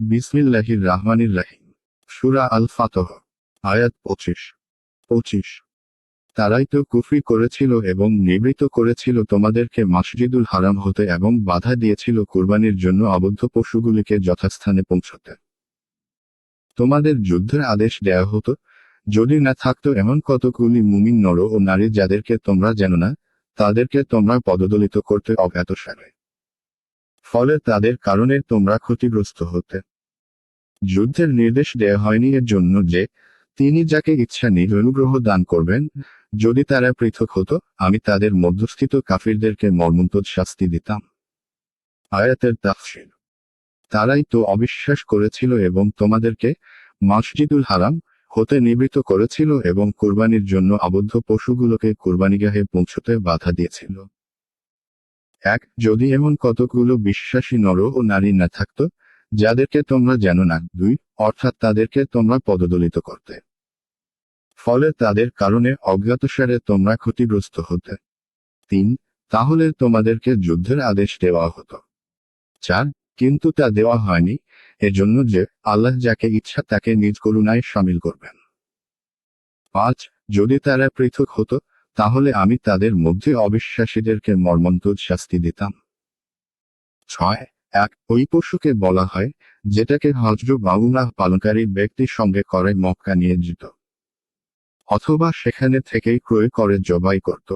বিসমিল্লাহির রাহমানির রাহিম সুরা আল ফাতহ আয়াত পঁচিশ। পঁচিশ। তারাই তো কুফরি করেছিল এবং নিবৃত করেছিল তোমাদেরকে মসজিদুল হারাম হতে এবং বাধা দিয়েছিল কুরবানির জন্য আবদ্ধ পশুগুলিকে যথাস্থানে পৌঁছতে। তোমাদের যুদ্ধের আদেশ দেয়া হতো, যদি না থাকতো এমন কতগুলি মুমিন নর ও নারী যাদেরকে তোমরা জানো না, তাদেরকে তোমরা পদদলিত করতে অজ্ঞাত সারে। ফলে তাদের কারণে তোমরা ক্ষতিগ্রস্ত হতে যুদ্ধের নির্দেশ দেয়া হয়নি এর জন্য যে তিনি যাকে ইচ্ছা নিজ অনুগ্রহ দান করবেন, যদি তারা পৃথক হতো, আমি তাদের মধ্যস্থিত কাফিরদেরকে মর্মন্তদ শাস্তি দিতাম। আয়াতের তাফসির। তারাই তো অবিশ্বাস করেছিল এবং তোমাদেরকে মসজিদুল হারাম হতে নিবৃত করেছিল এবং কুরবানির জন্য আবদ্ধ পশুগুলোকে কুরবানিগাহে পৌঁছতে বাধা দিয়েছিল। এক, যদি এমন কতগুলো বিশ্বাসী নর ও নারী না থাকতো যাদেরকে তোমরা জানো না, দুই, অর্থাৎ তাদেরকে তোমরা পদদলিত করতে। ফলে তাদের কারণে অজ্ঞাতসারে তোমরা ক্ষতিগ্রস্ত হতে। তিন, তাহলে তোমাদেরকে যুদ্ধের আদেশ দেওয়া হতো। চার, কিন্তু তা দেওয়া হয়নি, এজন্য যে আল্লাহ যাকে ইচ্ছা তাকে নিজ করুণায় সামিল করবেন। পাঁচ, যদি তারা পৃথক হতো, তাহলে আমি তাদের মধ্যে অবিশ্বাসীদেরকে মর্মন্তদ শাস্তি দিতাম। ছয় এক ওই পশুকে বলা হয়, যেটাকে হজর বাউলাহ পালনকারী ব্যক্তির সঙ্গে করে মক্কা নিয়ে যেত। অথবা সেখানে থেকেই ক্রয় করে জবাই করত।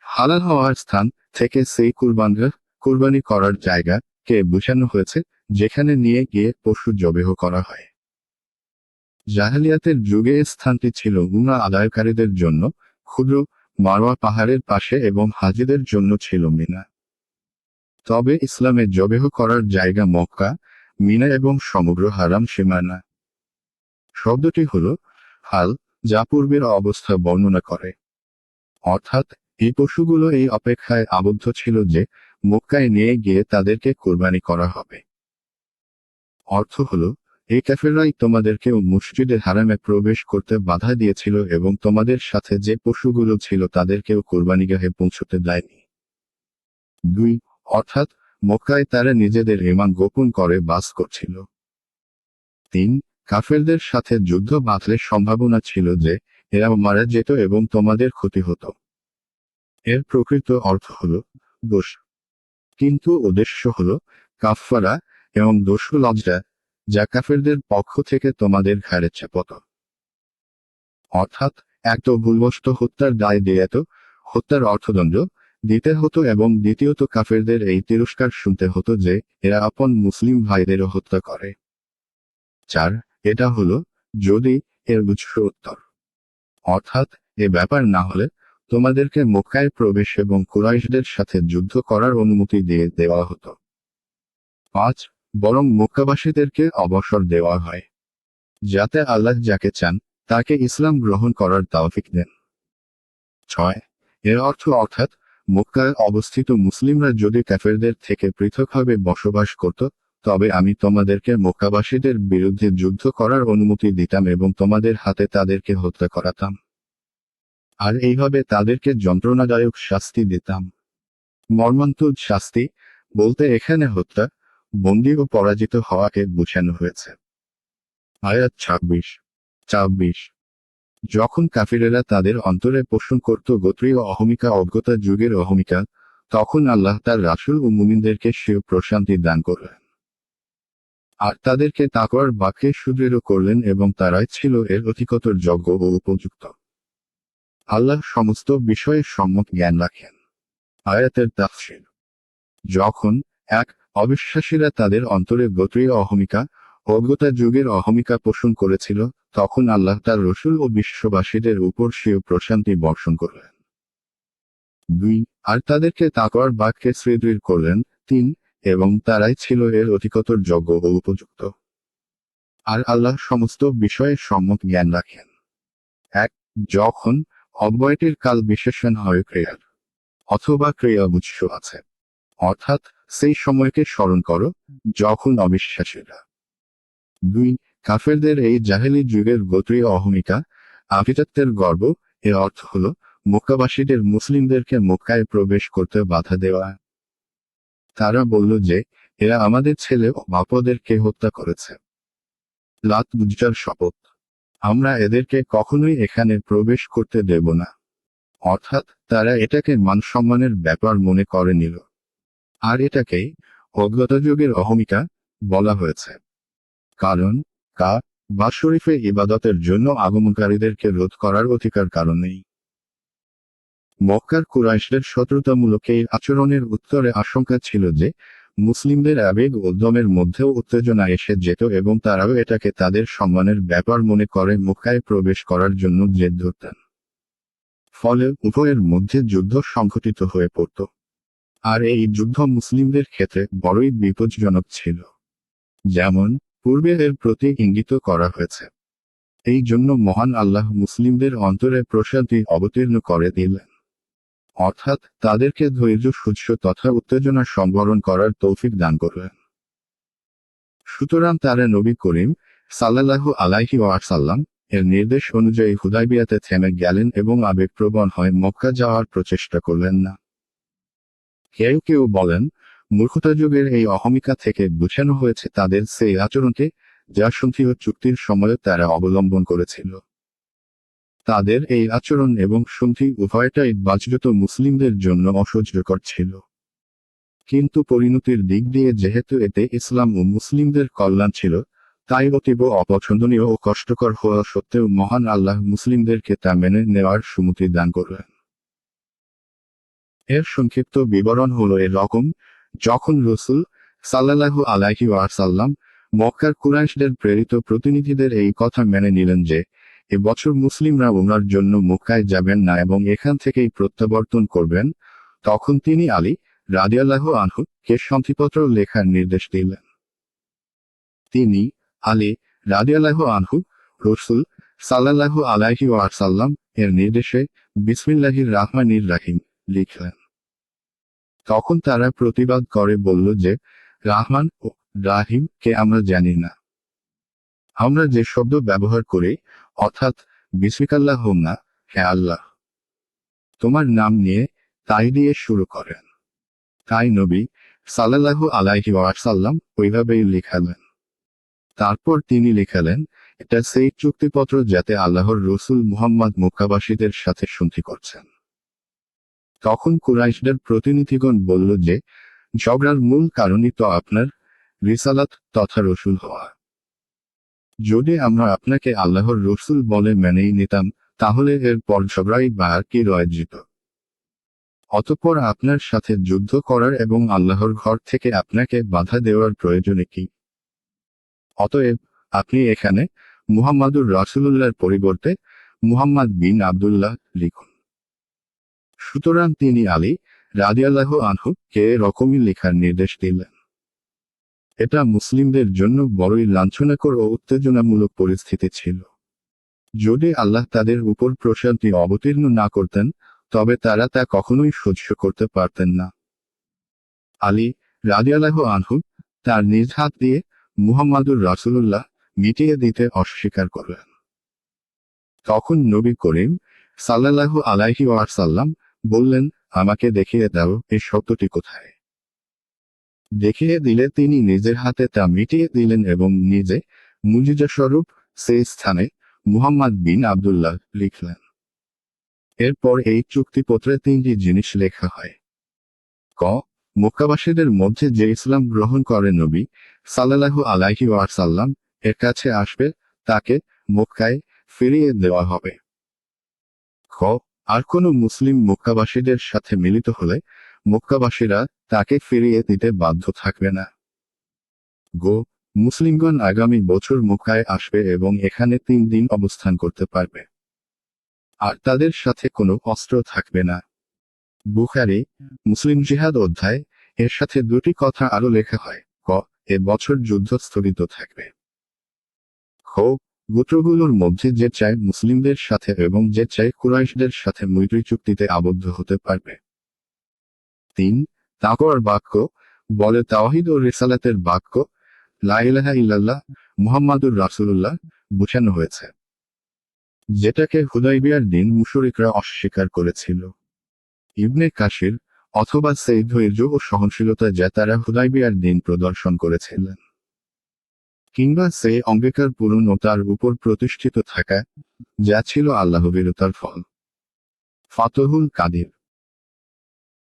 হালাল হওয়ার স্থান থেকে সেই কুরবানরা কুরবানি করার জায়গা কে বুঝানো হয়েছে, যেখানে নিয়ে গিয়ে পশু জবেহ করা হয়। জাহালিয়াতের যুগে স্থানটি ছিল উমরা আদায়কারীদের জন্য, ক্ষুদ্র মারওয়া পাহাড়ের পাশে এবং হাজিদের জন্য ছিল মিনা। তবে ইসলামে জবেহ করার জায়গা মক্কা, মিনা এবং সমগ্র হারাম সীমানা। শব্দটি হল, হাল, যা পূর্বের অবস্থা বর্ণনা করে। অর্থাৎ, এই পশুগুলো এই অপেক্ষায় আবদ্ধ ছিল যে, মক্কায় নিয়ে গিয়ে তাদেরকে কোরবানি করা হবে। অর্থ হল, এই ক্যাফেরাই তোমাদেরকেও মসজিদে হারামে প্রবেশ করতে বাধা দিয়েছিল এবং তোমাদের সাথে যে পশুগুলো ছিল তাদেরকেও কোরবানিগাহে পৌঁছতে দেয়নি। দুই অর্থাৎ মক্কায় তারা নিজেদের ইমান গোপন করে বাস করছিল। তিন, কাফেরদের সাথে যুদ্ধ বাঁধলে সম্ভাবনা ছিল যে এরা মারা যেত এবং তোমাদের ক্ষতি হতো। এর প্রকৃত অর্থ হল, দোষ। কিন্তু উদ্দেশ্য হল কাফারা এবং দোষ লজ্জা যা কাফেরদের পক্ষ থেকে তোমাদের ঘাড়ে চাপত। অর্থাৎ এক তো ভুলবশত হত্যার দায় দিয়েত, হত্যার অর্থদণ্ড দিতে হতো এবং দ্বিতীয়ত কাফেরদের এই তিরস্কার শুনতে হতো যে, এরা আপন মুসলিম ভাইদেরও হত্যা করে। চার, এটা হলো, যদি এর উৎস উত্তর। অর্থাৎ, এ ব্যাপার না হলে, তোমাদেরকে মক্কায় প্রবেশ এবং কুরাইশদের সাথে যুদ্ধ করার অনুমতি দিয়ে দেওয়া হতো। পাঁচ, বরং মক্কাবাসীদেরকে অবসর দেওয়া হয়। যাতে আল্লাহ যাকে চান, তাকে ইসলাম গ্রহণ করার তাওফিক দেন। ছয়, এর অর্থ অর্থাৎ মক্কায় অবস্থিত মুসলিমরা যদি কাফেরদের থেকে পৃথকভাবে বসবাস করত, তবে আমি তোমাদেরকে মক্কাবাসীদের বিরুদ্ধে যুদ্ধ করার অনুমতি দিতাম এবং তোমাদের হাতে তাদেরকে হত্যা করাতাম। আর এইভাবে তাদেরকে যন্ত্রণাদায়ক শাস্তি দিতাম। মর্মান্তুদ শাস্তি বলতে এখানে হত্যা, বন্দী ও পরাজিত হওয়াকে বোঝানো হয়েছে। আয়াত ছাব্বিশ ছাব্বিশ। যখন কাফিরেরা তাদের অন্তরে পোষণ করত গোত্রীয় অহমিকা, অজ্ঞতা যুগের অহমিকা, তখন আল্লাহ তার রাসুল ও মুমিনদেরকে সেও প্রশান্তি দান করলেন। আর তাদেরকে তাকওয়ার বাক্যে সুদৃঢ় করলেন এবং তারাই ছিল এর অধিকতর যোগ্য ও উপযুক্ত। আল্লাহ সমস্ত বিষয়ে সম্মত জ্ঞান রাখেন। আয়াতের তাফসির। যখন এক অবিশ্বাসীরা তাদের অন্তরে গোত্রীয় অহমিকা অজ্ঞতা যুগের অহমিকা পোষণ করেছিল, তখন আল্লাহ তার রসুল ও বিশ্ববাসীদের উপর সেও প্রশান্তি বর্ষণ করলেন। দুই, আর তাদেরকে তাকওয়ার বাক্যে সুদৃঢ় করলেন, তিন, এবং তারাই ছিল এর অধিকতর যোগ্য ও উপযুক্ত। আর আল্লাহ সমস্ত বিষয়ে সম্মত জ্ঞান রাখেন। এক, যখন অব্যয়টির কাল বিশেষণ হয় ক্রিয়ার, অথবা ক্রিয়া উৎস আছে, অর্থাৎ সেই সময়কে স্মরণ করো, যখন অবিশ্বাসীরা দুই, কাফেরদের এই জাহেলি যুগের গোত্রীয় অহমিকা, আভিজাত্যের গর্ব, এর অর্থ হল, মক্কাবাসীদের মুসলিমদেরকে মক্কায় প্রবেশ করতে বাধা দেওয়া। তারা বলল যে, এরা আমাদের ছেলে ও বাপদেরকে হত্যা করেছে। লাত বুজার শপথ। আমরা এদেরকে কখনোই এখানে প্রবেশ করতে দেব না। অর্থাৎ, তারা এটাকে মানসম্মানের ব্যাপার মনে করে নিল। আর এটাকেই অজ্ঞতা যুগের অহমিকা বলা হয়েছে। কারণ, কা, বা শরীফে ইবাদতের জন্য আগমনকারীদেরকে রোধ করার অধিকার কারণেই মক্কার কুরাইশদের শত্রুতামূলক এই আচরণের উত্তরে আশঙ্কা ছিল যে, মুসলিমদের আবেগ উদ্যমের মধ্যেও উত্তেজনা এসে যেত এবং তারাও এটাকে তাদের সম্মানের ব্যাপার মনে করে মক্কায় প্রবেশ করার জন্য জেদ ধরতেন। ফলে উভয়ের মধ্যে যুদ্ধ সংঘটিত হয়ে পড়ত। আর এই যুদ্ধ মুসলিমদের ক্ষেত্রে বড়ই বিপজ্জনক ছিল। যেমন পূর্বে এর প্রতি ইঙ্গিত করা হয়েছে। এই জন্য মহান আল্লাহ মুসলিমদের অন্তরে প্রশান্তি অবতীর্ণ করে দিলেন। অর্থাৎ তাদেরকে ধৈর্য সূর্য তথা উত্তেজনা সম্বরণ করার তৌফিক দান করলেন। সুতরাং তারা নবী করিম সাল্লাল্লাহু আলাইহি ওয়াসাল্লাম এর নির্দেশ অনুযায়ী হুদাইবিয়াতে থেমে গেলেন এবং আবেগপ্রবণ হয়ে মক্কা যাওয়ার প্রচেষ্টা করলেন না। কেউ কেউ বলেন মূর্খতা যুগের এই অহমিকা থেকে বুঝানো হয়েছে তাদের সেই আচরণকে যা সন্ধি ও চুক্তির সময়ে তারা অবলম্বন করেছিল। তাদের এই আচরণ এবং সন্ধি উভয়টাই বাজরত মুসলিমদের জন্য অসহ্যকর ছিল। কিন্তু পরিণতির দিক দিয়ে যেহেতু এতে ইসলাম ও মুসলিমদের কল্যাণ ছিল, তাই অতীব অপছন্দনীয় ও কষ্টকর হওয়া সত্ত্বেও মহান আল্লাহ মুসলিমদেরকে তা মেনে নেওয়ার সুমতি দান করলেন। এর সংক্ষিপ্ত বিবরণ হলো এরকম যখন রসুল সাল্লাল্লাহু আলাইহি ওয়াসাল্লাম মক্কার কুরাইশদের প্রেরিত প্রতিনিধিদের এই কথা মেনে নিলেন যে এবছর মুসলিমরা উমরার জন্য মক্কায় যাবেন না এবং এখান থেকেই প্রত্যাবর্তন করবেন, তখন তিনি আলী রাদিয়াল্লাহু আনহু কে সন্ধিপত্র লেখার নির্দেশ দিলেন। তিনি আলী রাদিয়াল্লাহু আনহু, রসুল সাল্লাল্লাহু আলাইহি ওয়াসাল্লাম এর নির্দেশে বিসমিল্লাহির রাহমানির রাহিম লিখলেন। তখন তারা প্রতিবাদ করে, বলল যে, রাহমান ও রাহিম কে আমরা জানি না। আমরা যে শব্দ ব্যবহার করি, অর্থাৎ বিসমিকাল্লাহ না, হে আল্লাহ। তোমার নাম নিয়ে তাই দিয়ে শুরু করেন। তাই নবী সাল্লাল্লাহু আলাইহি ওয়াসাল্লাম ওইভাবেই লিখালেন। তারপর তিনি লিখালেন, এটা সেই চুক্তিপত্র যাতে আল্লাহর রসুল মুহাম্মদ মুক্কাবাসীদের সাথে সন্ধি করছেন। তখন কুরাইশদের প্রতিনিধিগণ বলল যে, ঝগড়ার মূল কারণই তো আপনার রিসালাত তথা রসুল হওয়া। যদি আমরা আপনাকে আল্লাহর রসুল বলে মেনেই নিতাম, তাহলে এর পর ঝগড়াই বা আর কি রয়েজিত অতঃপর আপনার সাথে যুদ্ধ করার এবং আল্লাহর ঘর থেকে আপনাকে বাধা দেওয়ার প্রয়োজনে কি? অতএব, আপনি এখানে মুহাম্মাদুর রাসুলুল্লাহর পরিবর্তে মুহাম্মদ বিন আবদুল্লাহ লিখুন। সুতরাং তিনি আলী রাদিয়াল্লাহ আনহু কে রকমই লেখার নির্দেশ দিলেন। এটা মুসলিমদের জন্য বড়ই লাঞ্ছনাকর ও উত্তেজনামূলক পরিস্থিতি ছিল। যদি আল্লাহ তাদের উপর প্রশান্তি অবতীর্ণ না করতেন, তবে তারা তা কখনোই সহ্য করতে পারতেন না। আলী রাদিয়াল্লাহ আনহু তার নিজ হাত দিয়ে মুহাম্মাদুর রাসুল্লাহ মিটিয়ে দিতে অস্বীকার করলেন। তখন নবী করিম সাল্লাল্লাহু আলাইহি ওয়াসাল্লাম বললেন, আমাকে দেখিয়ে দাও, এই সত্যটি কোথায়? দেখিয়ে দিলে তিনি নিজের হাতে তা মিটিয়ে দিলেন এবং নিজে মুজিজা স্বরূপ সেই স্থানে মুহাম্মদ বিন আবদুল্লাহ লিখলেন। এরপর এই চুক্তিপত্রে তিনটি জিনিস লেখা হয়। ক, মক্কাবাসীদের মধ্যে যে ইসলাম গ্রহণ করে নবী সাল্লাল্লাহু আলাইহি ওয়াসাল্লাম এর কাছে আসবে, তাকে মক্কায় ফিরিয়ে দেওয়া হবে। খ আর কোনো মুসলিম মক্কাবাসীদের সাথে মিলিত হলে মক্কাবাসীরা তাকে ফিরিয়ে দিতে বাধ্য থাকবে না। গো, মুসলিমগণ আগামী বছর মক্কায় আসবে এবং এখানে তিন দিন অবস্থান করতে পারবে। আর তাদের সাথে কোনো অস্ত্র থাকবে না। বুখারি, মুসলিম জিহাদ অধ্যায়, এর সাথে দুটি কথা আরও লেখা হয়। ক, এ বছর যুদ্ধ স্থগিত থাকবে। খ গোত্রগুলোর মধ্যে যে চায় মুসলিমদের সাথে এবং যে চায় কুরাইশদের সাথে মৈত্রী চুক্তিতে আবদ্ধ হতে পারবে। তিন, তাকওয়ার বাক্য, বলে তাওহিদ ও রেসালাতের বাক্য লাইলাহা ইল্লাল্লাহ মুহাম্মাদুর রাসূলুল্লাহ বুঝানো হয়েছে। যেটাকে হুদাইবিয়ার দিন মুশরিকরা অস্বীকার করেছিল। ইবনে কাশির অথবা সেই ধৈর্য ও সহনশীলতা যা তারা হুদাইবিয়ার দিন প্রদর্শন করেছিলেন। কিংবা সে অঙ্গীকার পূরণ ও তার উপর প্রতিষ্ঠিত থাকা, যা ছিল আল্লাহ বিরতার ফল। ফাতহুল কাদির।